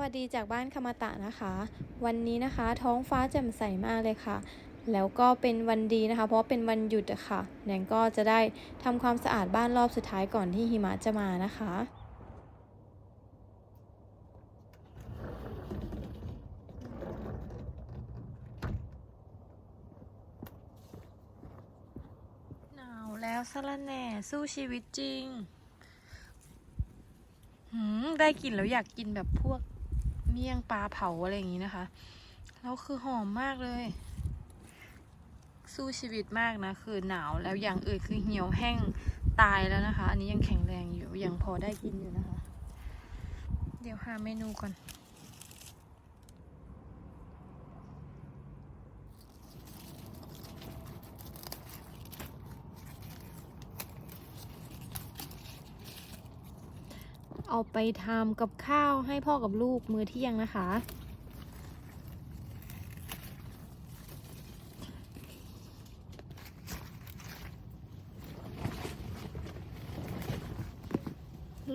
วัสดีจากบ้านคามาตะนะคะ วันนี้นะคะท้องฟ้าแจ่มใสมากเลยค่ะ แล้วก็เป็นวันดีนะคะ เพราะเป็นวันหยุดอะค่ะแนนก็จะได้ทำความสะอาดบ้านรอบสุดท้ายก่อนที่หิมะจะมานะคะหนาวแล้วสะละแหน่สู้ชีวิตจริงได้กลิ่นแล้วอยากกินแบบพวก เมี่ยงปลาเผาอะไรอย่างนี้นะคะ แล้วคือหอมมากเลย สู้ชีวิตมากนะ คือหนาวแล้วอย่างอื่นคือเหี่ยวแห้งตายแล้วนะคะ อันนี้ยังแข็งแรงอยู่ยังพอได้กินอยู่นะคะ เดี๋ยวหาเมนูก่อน เอาไปทำกับข้าวให้พ่อกับลูกมื้อเที่ยงนะคะ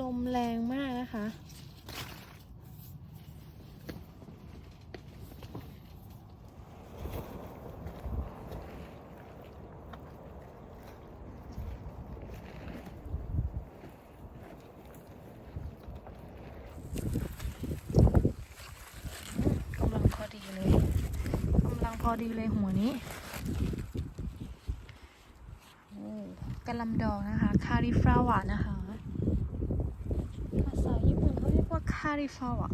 ลมแรงมากนะคะ กำลังพอดีเลย กำลังพ อดีเลยหัวนี้โอ้กระลำดอกนะคะ คาริฟลาวะนะคะ ภาษาญี่ปุ่นเขาเรียกว่าคาริฟลาวะ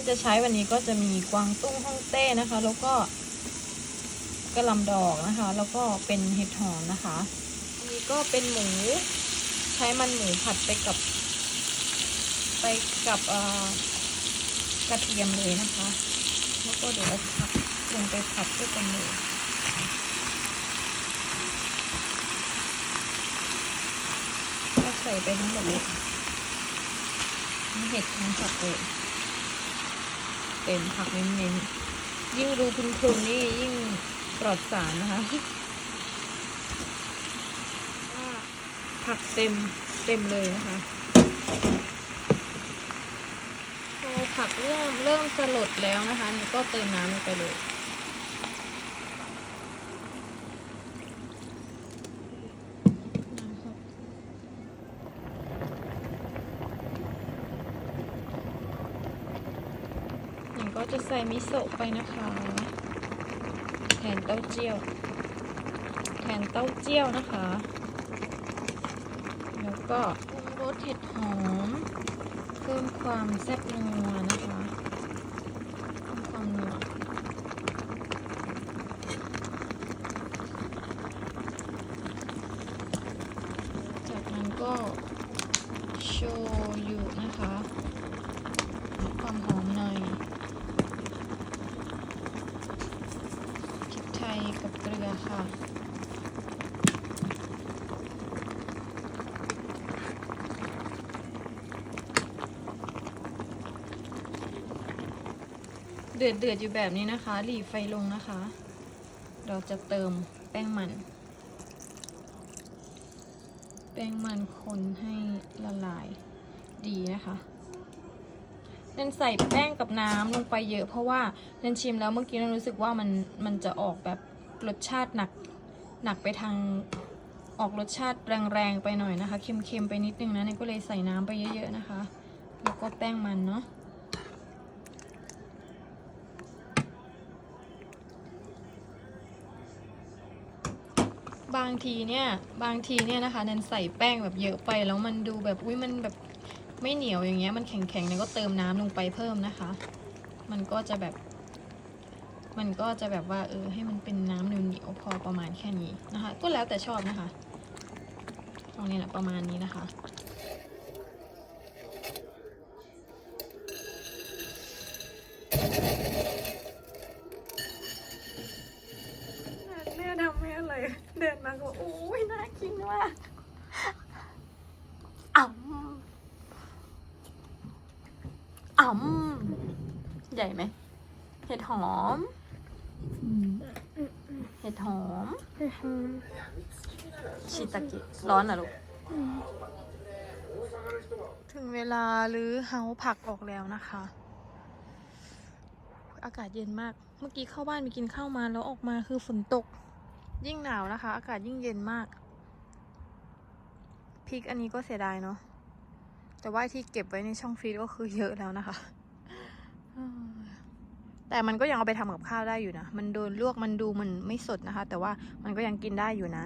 นจะใช้วันนี้ก็จะมีกวางตุ้งฮ่องเต้นะคะ แล้วก็กระลำดอกนะคะ แล้วก็เป็นเห็ดหอมนะคะอันนี้ก็เป็นหมูใช้มันหมูผัดไปกับ ไปกับกระเทียมเลยนะคะ แล้วก็เดี๋ยวผักลงไปผัดด้วยกันเลยก็ใส่ไปทั้งหมดเลยเห็ดทั้งผักเลย เต็มผักเน้นๆยิ่งดูพรุนๆนี่ยิ่งปลอดสารนะคะผักเต็มเต็มเลยนะคะพอผักเริ่มเริ่มสลดแล้วนะคะนี่ก็เติมน้ำไปเลยหญิง ก็จะใส่มิโซะไปนะคะ แทนเต้าเจี้ยว แทนเต้าเจี้ยวนะคะ แล้วก็ปรุงรสเห็ดหอม เพิ่มความแซ่บนัวนะคะเพิ่มความนัวจากนั้นก็โชยุนะคะความหอมหน่อยพริกไทยกับเกลือค่ะ เดือดเดือดอยู่แบบนี้นะคะ หลีไฟลงนะคะ เราจะเติมแป้งมัน แป้งมันคนให้ละลายดีนะคะเนนใส่แป้งกับน้ำลงไปเยอะเพราะว่าเนนชิมแล้วเมื่อกี้เนนรู้สึกว่ามันมันจะออกแบบรสชาติหนักหนักไปทางออกรสชาติแรงๆไปหน่อยนะคะ เค็มๆไปนิดนึงนะเนนก็เลยใส่น้ำไปเยอะ ๆนะคะ แล้วก็แป้งมันเนาะ บางทีเนี่ยบางทีเนี่ยนะคะแนนใส่แป้งแบบเยอะไปแล้วมันดูแบบอุ้ยมันแบบไม่เหนียวอย่างเงี้ยมันแข็งๆแนนก็เติมน้ำลงไปเพิ่มนะคะ มันก็จะแบบ มันก็จะแบบว่าเออให้มันเป็นน้ำเหนียวพอประมาณแค่นี้นะคะ ก็แล้วแต่ชอบนะคะตรงนี้แหละประมาณนี้นะคะ แม่ทำแม่อะไร เดินมาก็โอ้ยน่ากินมากอ่ำอ่ำ ใหญ่ไหม เห็ดหอม เห็ดหอม ชิตากิร้อนเหรอลูก ถึงเวลารื้อเฮาผักออกแล้วนะคะ อากาศเย็นมาก เมื่อกี้เข้าบ้านไปกินข้าวมาแล้วออกมาคือฝนตก ยิ่งหนาวนะคะ อากาศยิ่งเย็นมาก พริกอันนี้ก็เสียดายเนาะแต่ว่าที่เก็บไว้ในช่องฟรีซก็คือเยอะแล้วนะคะอืม แต่มันก็ยังเอาไปทำกับข้าวได้อยู่นะ มันโดนลวกมันดูมันไม่สดนะคะ แต่ว่ามันก็ยังกินได้อยู่นะ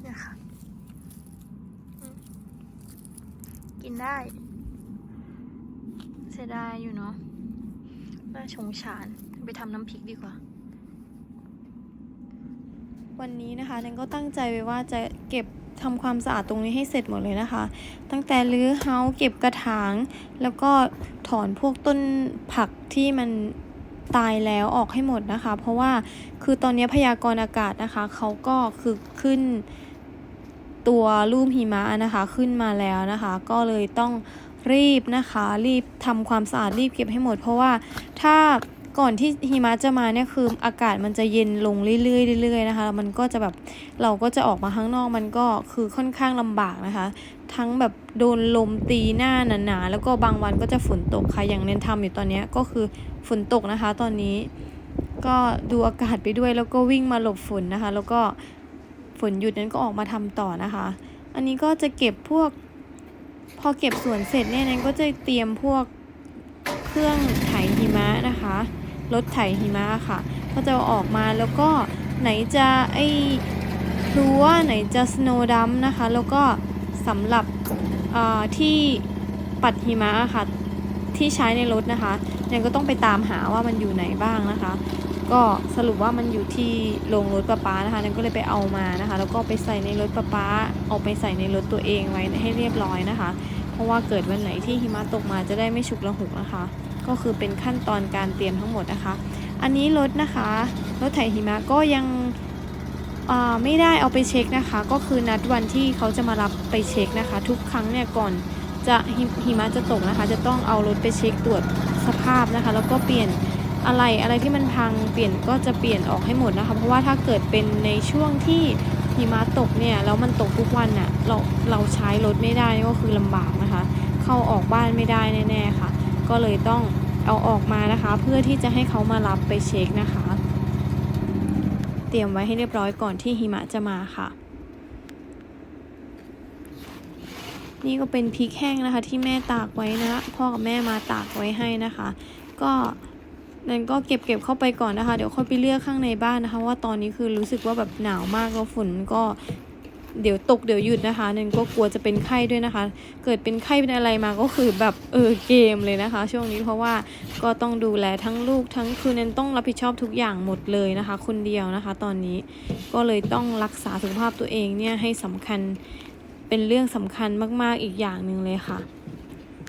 เนี่ยค่ะกินได้เสียดายอยู่เนาะน่าชงชานไปทำน้ำพริกดีกว่า วันนี้นะคะแนนก็ตั้งใจไว้ว่าจะเก็บ ทำความสะอาดตรงนี้ให้เสร็จหมดเลยนะคะ ตั้งแต่รื้อเฮาเก็บกระถาง แล้วก็ถอนพวกต้นผักที่มันตายแล้วออกให้หมดนะคะ เพราะว่าคือตอนนี้พยากรณ์อากาศนะคะเขาก็คือขึ้นตัวรูปหิมะนะคะขึ้นมาแล้วนะคะ ก็เลยต้องรีบนะคะ รีบทำความสะอาดรีบเก็บให้หมด เพราะว่าถ้า ก่อนที่หิมะจะมาเนี่ยคืออากาศมันจะเย็นลงเรื่อยๆเรื่อยๆนะคะ มันก็จะแบบเราก็จะออกมาข้างนอกมันก็คือค่อนข้างลำบากนะคะ ทั้งแบบโดนลมตีหน้าหนาๆแล้วก็บางวันก็จะฝนตกค่ะอย่างเน้นทำอยู่ตอนนี้ก็คือฝนตกนะคะ ตอนนี้ก็ดูอากาศไปด้วยแล้วก็วิ่งมาหลบฝนนะคะ แล้วก็ฝนหยุดนั้นก็ออกมาทำต่อนะคะ อันนี้ก็จะเก็บพวก พอเก็บสวนเสร็จเนี่ยนั้นก็จะเตรียมพวกเครื่องไถหิมะนะคะ รถไถหิมะค่ะ ก็จะออกมาแล้วก็ไหนจะไอ้พลัวไหนจะสโนว์ดัมนะคะ แล้วก็สำหรับที่ปัดหิมะค่ะ ที่ใช้ในรถนะคะเนี่ยก็ต้องไปตามหาว่ามันอยู่ไหนบ้างนะคะ ก็สรุปว่ามันอยู่ที่โรงรถประปานะคะนั่นก็เลยไปเอามานะคะ แล้วก็ไปใส่ในรถประปาเอาไปใส่ในรถตัวเองไว้ให้เรียบร้อยนะคะ เพราะว่าเกิดวันไหนที่หิมะตกมาจะได้ไม่ฉุกละหุกนะคะ ก็คือเป็นขั้นตอนการเตรียมทั้งหมดนะคะ อันนี้รถนะคะรถไถหิมะก็ยังไม่ได้เอาไปเช็คนะคะ ก็คือนัดวันที่เขาจะมารับไปเช็คนะคะ ทุกครั้งเนี่ยก่อนจะหิหิมะจะตกนะคะ จะต้องเอารถไปเช็คตรวจสภาพนะคะ แล้วก็เปลี่ยนอะไรอะไรที่มันพังเปลี่ยนก็จะเปลี่ยนออกให้หมดนะคะ เพราะว่าถ้าเกิดเป็นในช่วงที่หิมะตกเนี่ยแล้วมันตกทุกวันน่ะเราเราใช้รถไม่ได้ก็คือลำบากนะคะ เข้าออกบ้านไม่ได้แน่ๆค่ะ ก็เลยต้องเอาออกมานะคะ เพื่อที่จะให้เขามารับไปเช็คนะคะ เตรียมไว้ให้เรียบร้อยก่อนที่หิมะจะมาค่ะ นี่ก็เป็นพริกแห้งนะคะ ที่แม่ตากไว้นะพ่อกับแม่มาตากไว้ให้นะคะ ก็นั่นก็เก็บเก็บเข้าไปก่อนนะคะ เดี๋ยวค่อยไปเลือกข้างในบ้านนะคะ ว่าตอนนี้คือรู้สึกว่าแบบหนาวมากแล้วฝนก็ เดี๋ยวตกเดี๋ยวหยุดนะคะเนนก็กลัวจะเป็นไข้ด้วยนะคะ เกิดเป็นไข้เป็นอะไรมาก็คือแบบเออเกมเลยนะคะ ช่วงนี้เพราะว่าก็ต้องดูแลทั้งลูกทั้งคือเนนต้องรับผิดชอบทุกอย่างหมดเลยนะคะ คนเดียวนะคะ ตอนนี้ก็เลยต้องรักษาสุขภาพตัวเองเนี่ยให้สำคัญเป็นเรื่องสำคัญมากๆอีกอย่างหนึ่งเลยค่ะ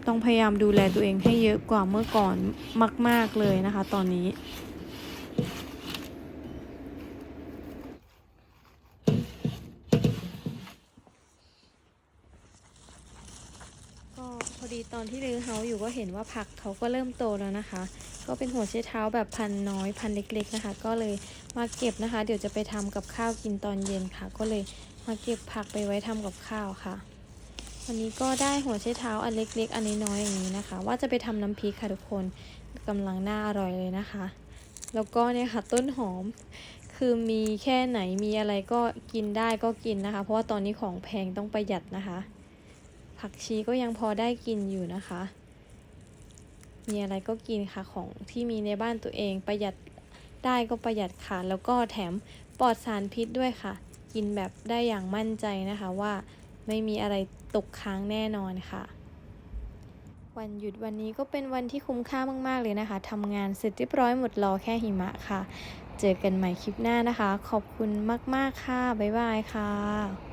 ต้องพยายามดูแลตัวเองให้เยอะกว่าเมื่อก่อนมาก ๆเลยนะคะ ตอนนี้ ก็พ อดีตอนที่รื้อเฮาอยู่ก็เห็นว่าผักเขาก็เริ่มโตแล้วนะคะ ก็เป็นหัวไชเท้าแบบพันน้อยพันเล็กๆนะคะ ก็เลยมาเก็บนะคะ เดี๋ยวจะไปทำกับข้าวกินตอนเย็นค่ะ ก็เลยมาเก็บผักไปไว้ทำกับข้าวค่ะ วันนี้ก็ได้หัวไชเท้าอันเล็ก ๆ อันน้อยๆอย่างนี้นะคะ ว่าจะไปทำน้ำพริกค่ะทุกคนกำลังน่าอร่อยเลยนะคะ แล้วก็เนี่ยค่ะต้นหอม คือมีแค่ไหนมีอะไรก็กินได้ก็กินนะคะ เพราะว่าตอนนี้ของแพงต้องประหยัดนะคะ ผักชีก็ยังพอได้กินอยู่นะคะ มีอะไรก็กินค่ะของที่มีในบ้านตัวเองประหยัดได้ก็ประหยัดค่ะ แล้วก็แถมปลอดสารพิษด้วยค่ะ กินแบบได้อย่างมั่นใจนะคะว่าไม่มีอะไรตกค้างแน่นอนค่ะ วันหยุดวันนี้ก็เป็นวันที่คุ้มค่ามากๆเลยนะคะทำงานเสร็จเรียบร้อยหมดรอแค่หิมะค่ะ เจอกันใหม่คลิปหน้านะคะ ขอบคุณมากๆค่ะ บ๊ายบายค่ะ